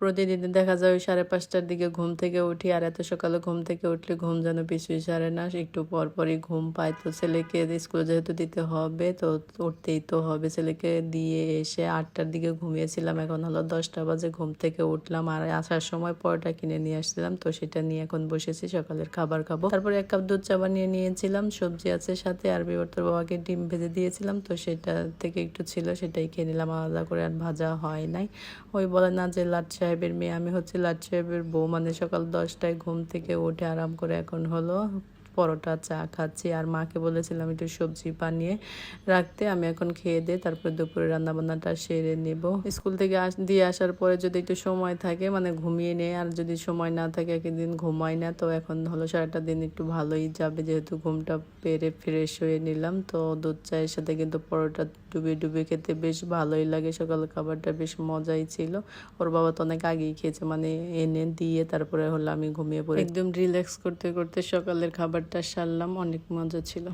প্রতিদিন দেখা যায় ওই সাড়ে পাঁচটার দিকে ঘুম থেকে উঠি, আর এত সকালে ঘুম থেকে উঠলে ঘুম যেন পিছুই সারে না। একটু পর পরই ঘুম পায়। তো ছেলেকে স্কুলে যেহেতু দিতে হবে, তো উঠতেই তো হবে। ছেলেকে দিয়ে এসে আটটার দিকে ঘুমিয়েছিলাম। এখন হলো দশটা বাজে, ঘুম থেকে উঠলাম। আর আসার সময় পরোটা কিনে নিয়ে আসছিলাম। তো সেটা নিয়ে এখন বসেছি, সকালের খাবার খাব। তারপরে এক কাপ দুধ চা বানিয়ে নিয়েছিলাম। সবজি আছে সাথে, আর বিবর্তর বাবাকে ডিম ভেজে দিয়েছিলাম। তো সেটা থেকে একটু ছিল, সেটাই খেয়ে নিলাম। আলাদা করে আর ভাজা হয় নাই। ওই বলে না যে লাট সাহেবের মেয়ে, আমি হচ্ছে লাট সাহেবের বউ। মানে সকাল দশটায় ঘুম থেকে উঠে আরাম করে এখন হলো পরোটা, চা খাচ্ছি। আর মাকে বলেছিলাম একটু সবজি বানিয়ে রাখতে। আমি এখন খেয়ে দিয়ে তারপরে দুপুরে রান্নাবান্নাটা সেরে নেব। স্কুল থেকে দিয়ে আসার পরে যদি একটু সময় থাকে মানে ঘুমিয়ে নেই। আর যদি সময় না থাকে, একদিন ঘুমাই না। তো এখন হলো সারাটা দিন একটু ভালোই যাবে। যেহেতু ঘুমটা পেরে ফ্রেশ হয়ে নিলাম, তো দুধ, চায়ের সাথে কিন্তু পরোটা ডুবে ডুবে খেতে বেশ ভালোই লাগে। সকাল খাবারটা বেশ মজাই ছিল। ওর বাবা তো অনেক আগেই খেয়েছে মানে এনে দিয়ে তারপরে হলো আমি ঘুমিয়ে পড়ি। একদম রিল্যাক্স করতে করতে সকালের খাবারটা সারলাম অনেক মজা ছিল।